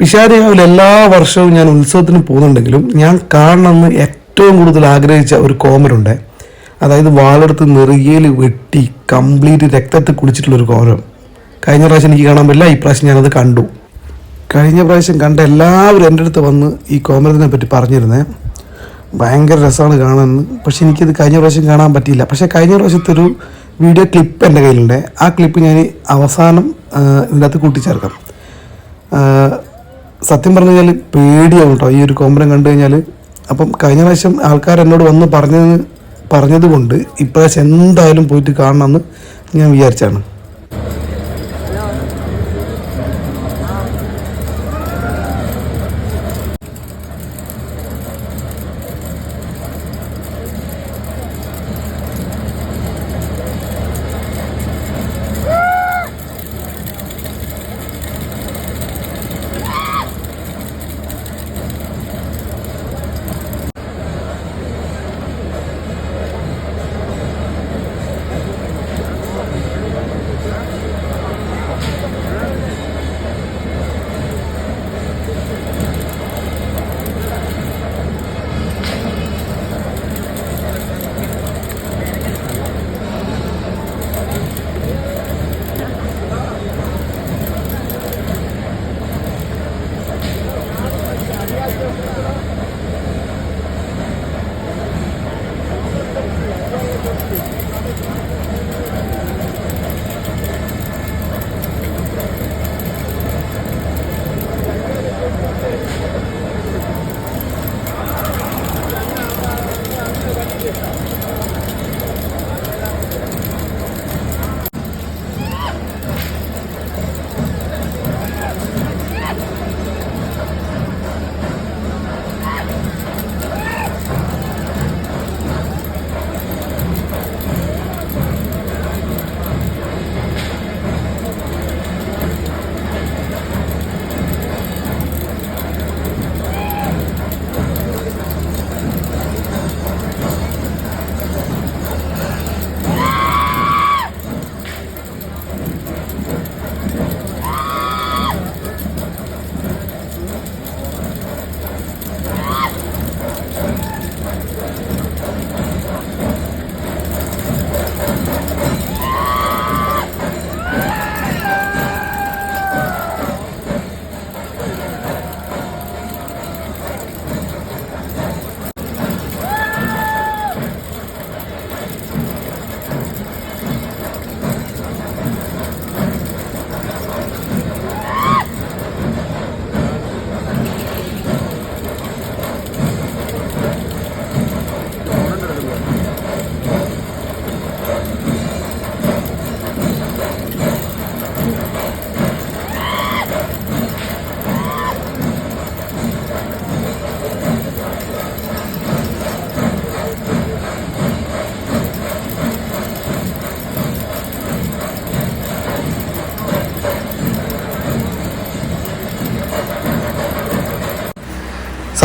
പിഷാരിയാവിൽ എല്ലാ വർഷവും ഞാൻ ഉത്സവത്തിന് പോകുന്നുണ്ടെങ്കിലും ഞാൻ കാണണമെന്ന് ഏറ്റവും കൂടുതൽ ആഗ്രഹിച്ച ഒരു കോമരുണ്ട്. അതായത് വാളെടുത്ത് നെറുകയിൽ വെട്ടി കംപ്ലീറ്റ് രക്തത്തിൽ കുടിച്ചിട്ടുള്ളൊരു കോമരം. കഴിഞ്ഞ പ്രാവശ്യം എനിക്ക് കാണാൻ പറ്റില്ല ഈ പ്രാവശ്യം ഞാനത് കണ്ടു. കഴിഞ്ഞ പ്രാവശ്യം കണ്ട എല്ലാവരും എന്റെ അടുത്ത് വന്ന് ഈ കോമരത്തിനെ പറ്റി പറഞ്ഞിരുന്നേ. ഭയങ്കര രസമാണ് കാണാമെന്ന് പക്ഷെ എനിക്കത് കഴിഞ്ഞ പ്രാവശ്യം കാണാൻ പറ്റിയില്ല. പക്ഷേ കഴിഞ്ഞ പ്രാവശ്യത്തെ ഒരു വീഡിയോ ക്ലിപ്പ് എന്റെ കയ്യിലുണ്ട്. ആ ക്ലിപ്പ് ഞാൻ അവസാനം ഇതിനകത്ത് കൂട്ടിച്ചേർക്കാം. സത്യം പറഞ്ഞു കഴിഞ്ഞാൽ പേടിയാവും കേട്ടോ ഈ ഒരു കോമ്പനം കണ്ടു കഴിഞ്ഞാൽ അപ്പം കഴിഞ്ഞ പ്രാവശ്യം ആൾക്കാർ എന്നോട് വന്ന് പറഞ്ഞത് പറഞ്ഞത് കൊണ്ട് ഇപ്രാവശ്യം എന്തായാലും പോയിട്ട് കാണണമെന്ന് ഞാൻ വിചാരിച്ചാണ്.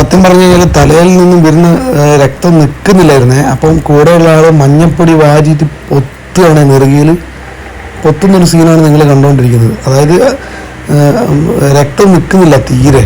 സത്യം പറഞ്ഞു കഴിഞ്ഞാൽ തലയിൽ നിന്നും വരുന്ന രക്തം നിൽക്കുന്നില്ലായിരുന്നേ അപ്പം കൂടെയുള്ള ആൾ മഞ്ഞപ്പൊടി വാരിയിട്ട് പൊത്തുകയാണ് നെറുകയിൽ പൊത്തുന്നൊരു സീനാണ് നിങ്ങൾ കണ്ടുകൊണ്ടിരിക്കുന്നത് അതായത് രക്തം നിൽക്കുന്നില്ല തീരെ.